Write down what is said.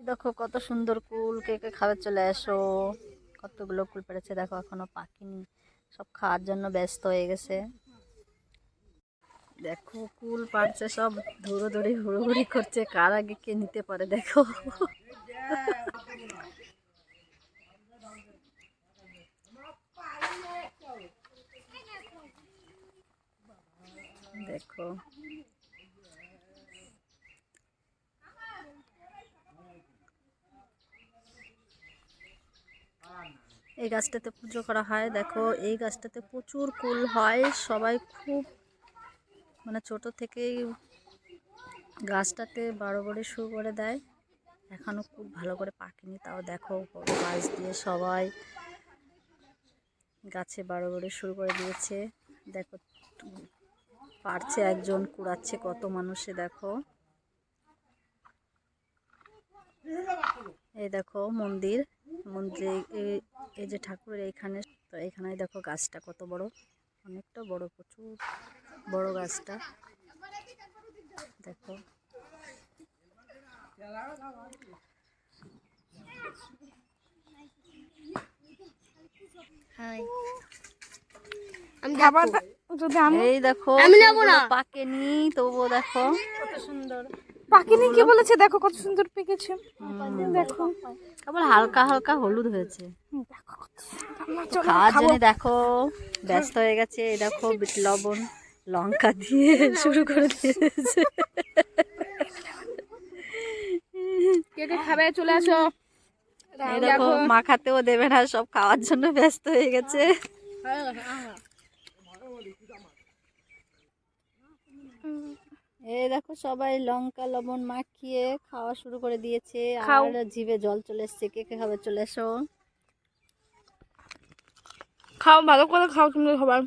দেখো কত সুন্দর কুল, কে কে খাবার চলে আসো কতগুলো কুল পেরেছে, দেখো এখনও পাখিনি সব খাওয়ার জন্য ব্যস্ত হয়ে গেছে। দেখো, কুল পাড়ছে সব ধরে হুড়োহুড়ি করছে। কার আগে কে নিতে পারে, দেখো। দেখো। এই গাছটাতে পুজো করা হয়। দেখো, এই গাছটাতে প্রচুর কুল হয়। সবাই খুব মানে ছোট থেকেই গাছটাতে বড়ি শুরু করে দেয়। এখনও খুব ভালো করে পাকেনি, তাও দেখো গাছ দিয়ে সবাই গাছে বড়ি শুরু করে দিয়েছে। দেখো, পারছে একজন, কুড়াচ্ছে কত মানুষে, দেখো। এই দেখো মন্দির, মন্দিরে এই- যে ঠাকুরের এইখানে, তো এইখানে দেখো গাছটা কত বড়। অনেকটা বড় প্রচুর বড় গাছটা। দেখো। এই দেখো পাকেনি তবুও দেখো। কত সুন্দর। পাখিনি কি বলেছে? দেখো কত সুন্দর পেকেছে। দেখো। কেবল হালকা হালকা হলুদ হয়েছে। খাওয়ার। জন্য দেখো ব্যস্ত হয়ে গেছে। দেখো বিট লবণ লঙ্কা দিয়ে শুরু করে দিয়েছে। কে কে খাবে? চলে আসো। দেখো মাখাতেও দেবে না সব খাওয়ার জন্য ব্যস্ত হয়ে গেছে। এই দেখো সবাই লঙ্কা লবণ মাখিয়ে খাওয়া শুরু করে দিয়েছে। খাও। আর জিভে জল চলে এসছে। কে কে খাবে? চলে এসো। খাও ভালো করে খাও তুমি খাবার।